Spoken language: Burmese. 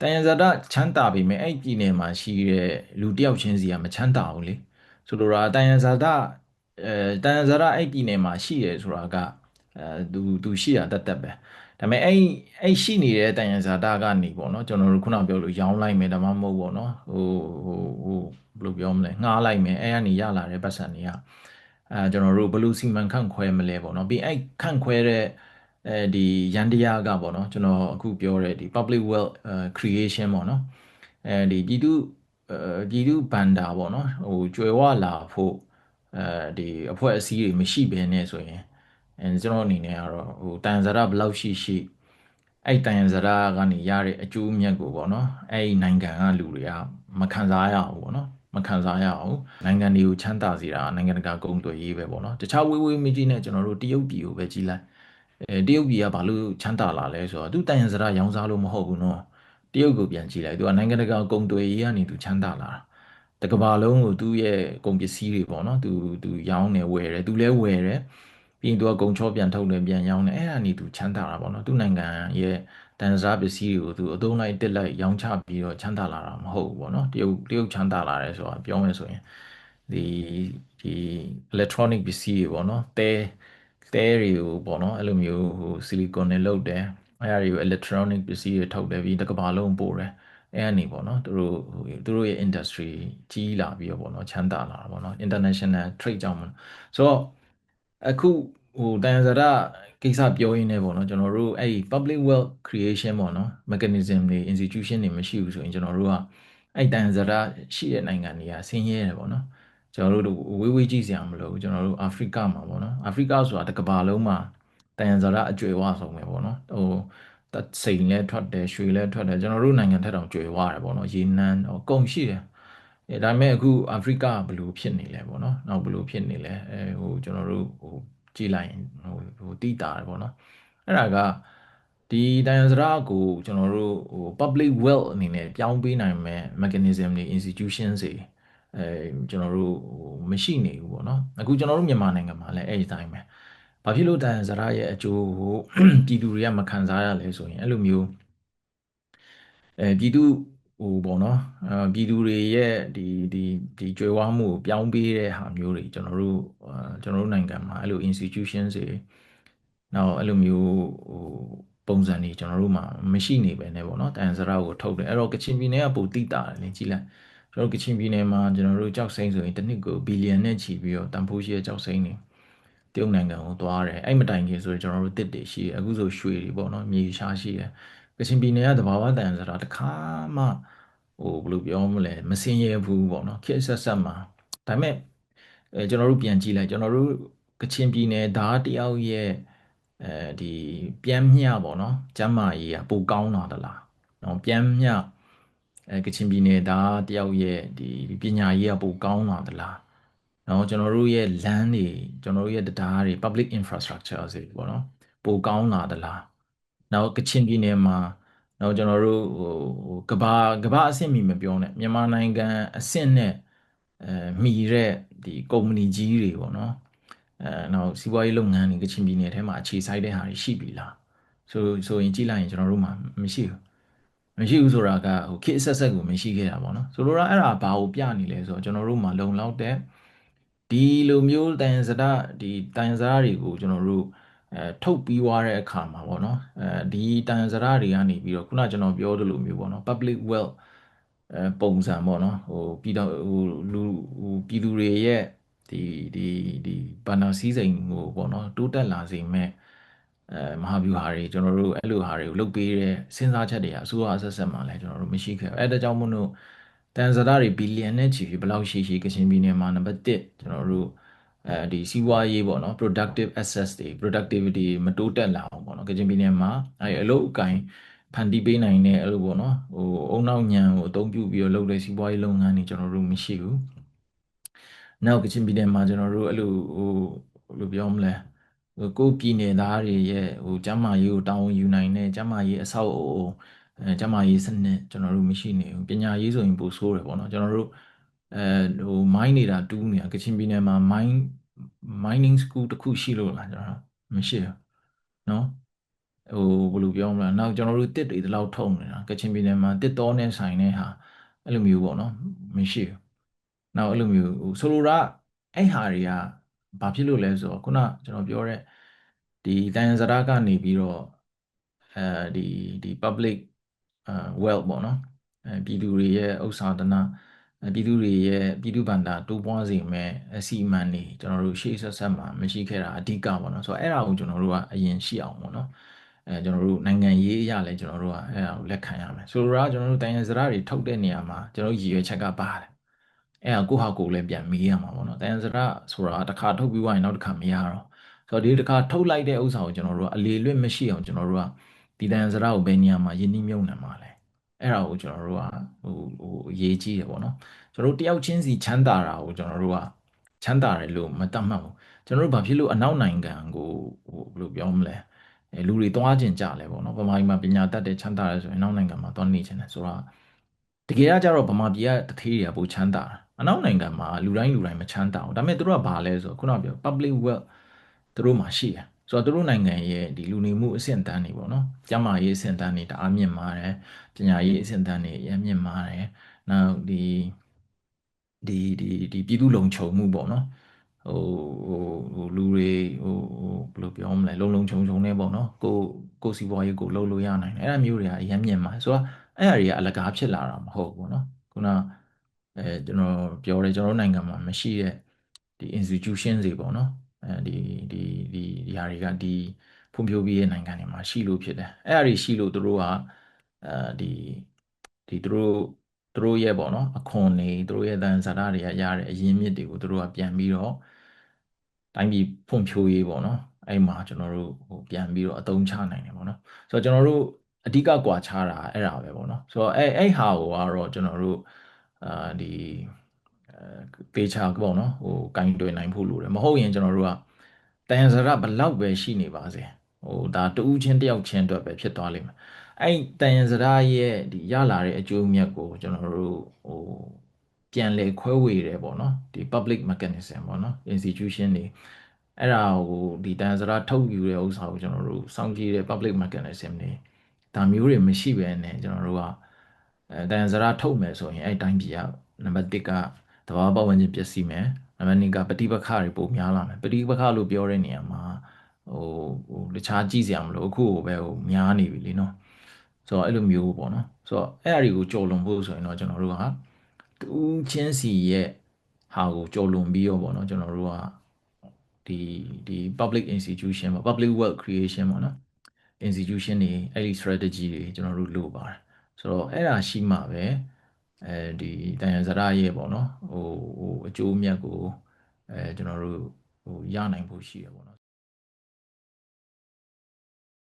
တယံဇာတချမ်းသာပြီမဲ့အဲ့ပြည်နယ်မှာရှိတဲ့လူတယောက်ချင်းစီကမချမ်းသာဘူးလေဆိုလိုတာတယံဇာတအဲတယံဇာတအဲ့ပြည်နယ်မှာရှိတယ်ဆိုတာကအဲသူသူရှိတာတတ်တတ်ပဲဒါပေမဲ့အဲ့အဲ့ရှိနေတဲ့တယံဇာတကနေပေါ့နော်ကျွန်တော်တို့ခုနပြောလို့ရောင်းလိုက်မယ်ဒါမှမဟုတ်ပေါ့နော်ဟိုဟိုဟိုဘယ်လိုပြောမလဲငှားလိုက်မယ်အဲ့ကနေရလာတဲ့ပတ်စံတွေကအဲကျွန်တော်တို့ဘယ်လိုစီမံခန့်ခွဲမလဲပေါ့နော်ပြီးအဲ့ခန့်ခွဲတဲ့ အဲဒီရန်တရားကပေါ့နော်ကျွန်တော်အခုပြောတဲ့ဒီ public wealth creation ပေါ့နော်အဲဒီပြည်သူအဲပြည်သူဘန္တာပေါ့နော်ဟိုကျွယ်ဝလာဖို့အဲဒီအဖွဲ့အစည်းတွေမရှိဘဲနဲ့ဆိုရင်အဲကျွန်တော်အနေနဲ့ကတော့ဟိုတန်ဇာရဘယ်လောက်ရှိရှိအဲ့တန်ဇာရကနေရတဲ့အကျိုးမြတ်ကိုပေါ့နော်အဲ့နိုင်ငံကလူတွေကမခံစားရဘူးပေါ့နော်မခံစားရအောင်နိုင်ငံတွေကိုချမ်းသာစေတာနိုင်ငံတကာကုန်သွယ်ရေးပဲပေါ့နော်တခြားဝေးဝေးမကြီးနဲ့ကျွန်တော်တို့တရုတ်ပြည်ကိုပဲကြီးလိုက် အဲတရုတ်ပြည်ကဘာလို့ချမ်းသာလာလဲဆိုတော့သူတန်ရန်စရာရောင်းစားလို့မဟုတ်ဘူးနော်တရုတ်ကိုပြန်ကြည့်လိုက်သူကနိုင်ငံတကာကုန်သွယ်ရေးကနေသူချမ်းသာလာတာတကဘာလုံးကိုသူ့ရဲ့ကုန်ပစ္စည်းတွေပေါ့နော်သူသူရောင်းနေဝယ်တယ်သူလည်းဝယ်တယ်ပြီးရင်သူကကုန်ချောပြန်ထုတ်တယ်ပြန်ရောင်းတယ်အဲ့ဒါနေသူချမ်းသာတာပေါ့နော်သူ့နိုင်ငံရဲ့တန်စားပစ္စည်းတွေကိုသူအသုံးလိုက်တက်လိုက်ရောင်းချပြီးတော့ချမ်းသာလာတာမဟုတ်ဘူးပေါ့နော်တရုတ်တရုတ်ချမ်းသာလာတယ်ဆိုတာပြောမယ်ဆိုရင်ဒီဒီ electronic ပစ္စည်းတွေပေါ့နော်တဲ တဲတွေကိုပေါ့နော်အဲ့လိုမျိုးဟို silicon နဲ့လုပ်တယ်အဲ့ဒါတွေကို electronic ပစ္စည်းတွေထုတ်တယ်ပြီးတစ်ကမ္ဘာလုံးပို့တယ်အဲ့အနေပေါ့နော်သူတို့သူတို့ရဲ့ industry ကြီးလာပြီးတော့ပေါ့နော်ချမ်းသာလာတာပေါ့နော် international trade ကြောင့်ဆိုတော့အခုဟိုတန်ဇာတာကိစ္စပြောရင်းနဲ့ပေါ့နော်ကျွန်တော်တို့အဲ့ public wealth creation ပေါ့နော် mechanism တွေ institution တွေမရှိဘူးဆိုရင်ကျွန်တော်တို့ကအဲ့တန်ဇာတာရှိတဲ့နိုင်ငံတွေကဆင်းရဲတယ်ပေါ့နော် ကျွန်တော်တို့ဝေးဝေးကြည့်စရာမလိုဘူးကျွန်တော်တို့အာဖရိကမှာပေါ့နော်အာဖရိကဆိုတာတစ်ကမ္ဘာလုံးမှာတန်ဇာတာအကျွေဝဆုံးပဲပေါ့နော်ဟိုတစိန်လဲထွက်တယ်ရွှေလဲထွက်တယ်ကျွန်တော်တို့နိုင်ငံထက်တောင်ကျွေဝတယ်ပေါ့နော်ရေနန်းဟိုကုန်ရှိတယ်အဲဒါပေမဲ့အခုအာဖရိကဘယ်လိုဖြစ်နေလဲပေါ့နော်နောက်ဘယ်လိုဖြစ်နေလဲအဲဟိုကျွန်တော်တို့ဟိုကြည့်လိုက်ရင်ဟိုဟိုတိတာတယ်ပေါ့နော်အဲ့ဒါကဒီတန်စရာကိုကျွန်တော်တို့ဟို public wealth အနေနဲ့ပြောင်းပေးနိုင်မဲ့ mechanism တွေ institutions တွေ အဲကျွန်တော်တို့ဟိုမရှိနေဘူးပေါ့နော်အခုကျွန်တော်တို့မြန်မာနိုင်ငံမှာလည်းအဲ့ဒီတိုင်းပဲဘာဖြစ်လို့တန်စရာရဲ့အကျိုးကိုပြည်သူတွေကမခံစားရလဲဆိုရင်အဲ့လိုမျိုးအဲပြည်သူဟိုပေါ့နော်အဲပြည်သူတွေရဲ့ဒီဒီဒီကြွယ်ဝမှုကိုပြောင်းပေးတဲ့ဟာမျိုးတွေကျွန်တော်တို့ကျွန်တော်တို့နိုင်ငံမှာအဲ့လို institutions တွေနောက်အဲ့လိုမျိုးဟိုပုံစံတွေကျွန်တော်တို့မှာမရှိနေပဲねပေါ့နော်တန်စရာကိုထုတ်တယ်အဲ့တော့ကချင်ပြည်နယ်ကပိုတိတာတယ်လေကြည်လိုက် ကျွန်တော်ကချင်ပြည်နယ်မှာကျွန်တော်တို့ကြောက်စိမ့်ဆိုရင်တစ်နှစ်ကိုဘီလီယံနဲ့ချီပြီးတော့တန်ဖိုးရှိတဲ့ကြောက်စိမ့်တွေတရုတ်နိုင်ငံကိုသွားတယ်အဲ့မတိုင်ခင်ဆိုရင်ကျွန်တော်တို့တစ်တွေရှိတယ်အခုဆိုရွှေတွေပေါ့နော်မြေရှားရှိတယ်ကချင်ပြည်နယ်ကသဘာဝတန်ဆိုတာတခါမှဟိုဘယ်လိုပြောမလဲမစင်ရဘူးပေါ့နော်ခေတ်ဆက်ဆက်မှာဒါပေမဲ့အဲကျွန်တော်တို့ပြန်ကြည့်လိုက်ကျွန်တော်တို့ကချင်ပြည်နယ်ဓာတ်တယောက်ရဲ့အဲဒီပြန်မျှပေါ့နော်ကျမ်းမာရေးကပိုကောင်းလာသလားနော်ပြန်မျှ အဲကချင်ပြည်နယ်ဓာတ်တယောက်ရဲ့ဒီပညာရေးကပိုကောင်းလာသလားနော်ကျွန်တော်တို့ရဲ့ land တွေကျွန်တော်တို့ရဲ့တရားတွေ public infrastructure တွေပေါ့နော်ပိုကောင်းလာသလားနောက်ကချင်ပြည်နယ်မှာနောက်ကျွန်တော်တို့ဟိုကဘာကဘာအဆင့်မီမပြောနဲ့မြန်မာနိုင်ငံအဆင့်နဲ့အဲမှီတဲ့ဒီကုမ္ပဏီကြီးတွေပေါ့နော်အဲနောက်စီးပွားရေးလုပ်ငန်းတွေကချင်ပြည်နယ်ထဲမှာအခြေစိုက်တဲ့ဟာတွေရှိပြီလားဆိုဆိုရင်ကြည့်လိုက်ရင်ကျွန်တော်တို့မှာမရှိဘူး မရှိဘူးဆိုတာကဟိုခေတ်ဆက်ဆက်ကိုမရှိခဲ့တာပေါ့နော်ဆိုလိုတာအဲ့ဒါဘာကိုပြနေလဲဆိုတော့ကျွန်တော်တို့မှာလုံလောက်တဲ့ဒီလိုမျိုးတန်စဒဒီတန်စဒတွေကိုကျွန်တော်တို့အဲထုတ်ပြီးွားတဲ့အခါမှာပေါ့နော်အဲဒီတန်စရတွေကနေပြီးတော့ခုနကျွန်တော်ပြောသလိုမျိုးပေါ့နော် public wealth အဲပုံစံပေါ့နော်ဟိုပြည်တော်ဟိုလူဟိုပြည်သူတွေရဲ့ဒီဒီဒီဘာနာစည်းစိမ်ဟိုပေါ့နော်တိုးတက်လာစေမဲ့ အဲမဟာဗျူဟာတွေကျွန်တော်တို့အဲ့လိုဟာတွေကိုလုပ်ပေးတဲ့စဉ်းစားချက်တွေအစိုးရအဆက်ဆက်မှလည်းကျွန်တော်တို့မရှိခဲ့ဘူးအဲဒါကြောင့်မို့လို့တန်စရတွေဘီလီယံနဲ့ချီပြီးဘယ်လောက်ရှိရှိကချင်ပြည်နယ်မှာနံပါတ်1ကျွန်တော်တို့အဲဒီစီးပွားရေးပေါ့နော် productive access တွေ productivity မတိုးတက်လာအောင်ပေါ့နော်ကချင်ပြည်နယ်မှာအဲအလုပ်အကင်ဖန်တီးပေးနိုင်တဲ့အဲ့လိုပေါ့နော်ဟိုအုံနောက်ညံကိုအသုံးပြုပြီးတော့လုပ်တဲ့စီးပွားရေးလုပ်ငန်းတွေကျွန်တော်တို့မရှိဘူးနောက်ကချင်ပြည်နယ်မှာကျွန်တော်တို့အဲ့လိုဟိုဘယ်လိုပြောမလဲဟို ကိုပြည်နယ်သားတွေရဲ့ဟိုကျန်းမာရေးကိုတောင်းယူနိုင်တဲ့ကျန်းမာရေးအဆောက်အအုံအဲကျန်းမာရေးစနစ်ကျွန်တော်တို့မရှိနေဘူးပညာရေးဆိုရင်ပိုဆိုးတယ်ပေါ့နော်ကျွန်တော်တို့အဲဟို mine နေတာတူးနေတာကချင်ပြည်နယ်မှာ mine mining school တခုရှိလို့လားကျွန်တော်မရှိဘူးเนาะ ဟိုဘယ်လိုပြောမလဲနောက်ကျွန်တော်တို့တစ်တွေဒီလောက်ထုံနေတာကချင်ပြည်နယ်မှာတစ်တောနဲ့ဆိုင်တဲ့ဟာအဲ့လိုမျိုးပေါ့နော်မရှိဘူးနောက်အဲ့လိုမျိုးဟိုဆိုလိုတာအဲ့ဟာတွေက ဘာဖြစ်လို့လဲဆိုတော့ခုနကျွန်တော်ပြောတဲ့ဒီတန်ရန်စရာကနေပြီးတော့အဲဒီဒီ public အဲ wealth ပေါ့နော်အဲပြည်သူတွေရဲ့ဥစ္စာတနာပြည်သူတွေရဲ့ပြည်သူဗန္တာတိုးပွားစေမဲ့အစီအမံတွေကျွန်တော်တို့ရှေ့ဆက်ဆက်မှာမရှိခဲ့တာအဓိကပေါ့နော်ဆိုတော့အဲ့ဒါကိုကျွန်တော်တို့ကအရင်ရှိအောင်ပေါ့နော်အဲကျွန်တော်တို့နိုင်ငံရေးအရလဲကျွန်တော်တို့ကအဲ့ဒါကိုလက်ခံရမယ်ဆိုတော့ကျွန်တော်တို့တိုင်းရစရာတွေထုတ်တဲ့နေရာမှာကျွန်တော်ရည်ရွယ်ချက်ကပါတယ် အဲ့ဒါကိုဟာကိုလည်းပြန်မေးရမှာပေါ့နော်တိုင်းရစရာဆိုတာတစ်ခါထုတ်ပြီးွားရင်နောက်တစ်ခါမရတော့ဆိုတော့ဒီတစ်ခါထုတ်လိုက်တဲ့ဥစ္စာကိုကျွန်တော်တို့ကအလေလွတ်မရှိအောင်ကျွန်တော်တို့ကဒီတိုင်းစရာကိုဘယ်နေရာမှာယဉ်နှီးမြုံနှံမှာလဲအဲ့ဒါကိုကျွန်တော်တို့ကဟိုဟိုအရေးကြီးတယ်ပေါ့နော်ကျွန်တော်တို့တယောက်ချင်းစီချမ်းသာတာကိုကျွန်တော်တို့ကချမ်းသာတယ်လို့မတတ်မှတ်ဘူးကျွန်တော်တို့ဘာဖြစ်လို့အနောက်နိုင်ငံကိုဟိုဘယ်လိုပြောမလဲအဲလူတွေသွားကျင်ကြလဲပေါ့နော်ဗမာပြည်မှာပညာတတ်တဲ့ချမ်းသာတယ်ဆိုရင်အနောက်နိုင်ငံမှာသွားနေချင်တယ်ဆိုတော့ တကယ်ကကြတော့ဗမာပြည်ကတထေးတွေကပိုချမ်းသာတာအနောက်နိုင်ငံမှာလူတိုင်းလူတိုင်းမချမ်းသာဘူးဒါပေမဲ့သူတို့ကဘာလဲဆိုတော့ခုနကပြော public wealth သူတို့မှာရှိတယ်ဆိုတော့သူတို့နိုင်ငံရဲ့ဒီလူနေမှုအဆင့်တန်းတွေပေါ့နော်ကျန်းမာရေးအဆင့်တန်းတွေတအားမြင့်မားတယ်ပညာရေးအဆင့်တန်းတွေအများမြင့်မားတယ်နောက်ဒီဒီဒီဒီပြည်သူလုံခြုံမှုပေါ့နော်ဟိုဟိုဟိုလူတွေဟိုဟိုဘယ်လိုပြောမလဲလုံလုံခြုံခြုံနေပေါ့နော်ကိုကိုစီပွားရေးကိုလှုပ်လို့ရနိုင်တယ်အဲ့ဒါမျိုးတွေကအရင်မြင့်မားဆိုတော့ အဲ့အရာတွေကအလကားဖြစ်လာတာမဟုတ်ဘူးเนาะခုနအဲကျွန်တော်ပြောတယ်ကျွန်တော်နိုင်ငံမှာမရှိတဲ့ဒီ institution တွေပေါ့နော်အဲဒီဒီဒီဒီဟာတွေကဒီဖွံ့ဖြိုးပြီးတဲ့နိုင်ငံတွေမှာရှိလို့ဖြစ်တယ်အဲ့အရာတွေရှိလို့တို့ကအဲဒီဒီတို့သူတို့ရဲ့ပေါ့နော်အခွန်တွေသူတို့ရဲ့တန်ဇာတာတွေကရတဲ့အရင်းမြစ်တွေကိုသူတို့ကပြန်ပြီးတော့တိုင်းပြည်ဖွံ့ဖြိုးရေးပေါ့နော်အဲ့မှာကျွန်တော်တို့ဟိုပြန်ပြီးတော့အသုံးချနိုင်တယ်ပေါ့နော်ဆိုတော့ကျွန်တော်တို့ အဓိကကွာခြားတာအဲ့ဒါပဲပေါ့နော်ဆိုတော့အဲ့အဲ့ဟာကိုကတော့ကျွန်တော်တို့အာဒီအဲပေချာပေါ့နော်ဟိုကင်တွယ်နိုင်ဖို့လိုတယ်မဟုတ်ရင်ကျွန်တော်တို့ကတန်ဇာတာဘလောက်ပဲရှိနေပါစေဟိုဒါတူးချင်းတယောက်ချင်းအတွက်ပဲဖြစ်သွားလိမ့်မယ်အဲ့တန်ရင်စရာရဲ့ဒီရလာတဲ့အကျိုးအမြတ်ကိုကျွန်တော်တို့ဟိုပြန်လဲခွဲဝေတယ်ပေါ့နော်ဒီ public mechanism ပေါ့နော် institution တွေအဲ့ဒါကိုဒီတန်စရာထုတ်ယူတဲ့ဥစ္စာကိုကျွန်တော်တို့စောင့်ကြည့်တဲ့ public mechanism တွေ ဒါမျိုးတွေမရှိဘဲနဲ့ကျွန်တော်တို့ကအဲတန်စရာထုတ်မယ်ဆိုရင်အဲ့တိုင်းပြည်ကနံပါတ်1ကတဘာပတ်ဝန်းကျင်ပျက်စီးမယ်နံပါတ်2ကပဋိပက္ခတွေပိုများလာမယ်ပဋိပက္ခလို့ပြောတဲ့နေရာမှာဟိုဟိုတခြားကြည့်စရာမလိုအခုပဲဟိုများနေပြီလीနော်ဆိုတော့အဲ့လိုမျိုးပေါ့နော်ဆိုတော့အဲ့အရာတွေကိုကြော်လွန်ဖို့ဆိုရင်တော့ကျွန်တော်တို့ကတူးချင်းစီရဲ့ဟာကိုကြော်လွန်ပြီးတော့ပေါ့နော်ကျွန်တော်တို့ကဒီဒီ public institution ပေါ့ public wealth creation ပေါ့နော် institution တွေအဲ့ဒီ strategy တွေကျွန်တော်တို့လိုပါတယ်ဆိုတော့အဲ့ဒါရှိမှပဲအဲဒီတန်ရဇရရဲ့ပေါ့နော်ဟိုဟိုအကျိုးအမြတ်ကိုအဲကျွန်တော်တို့ဟိုရနိုင်ဖို့ရှိရပေါ့နော်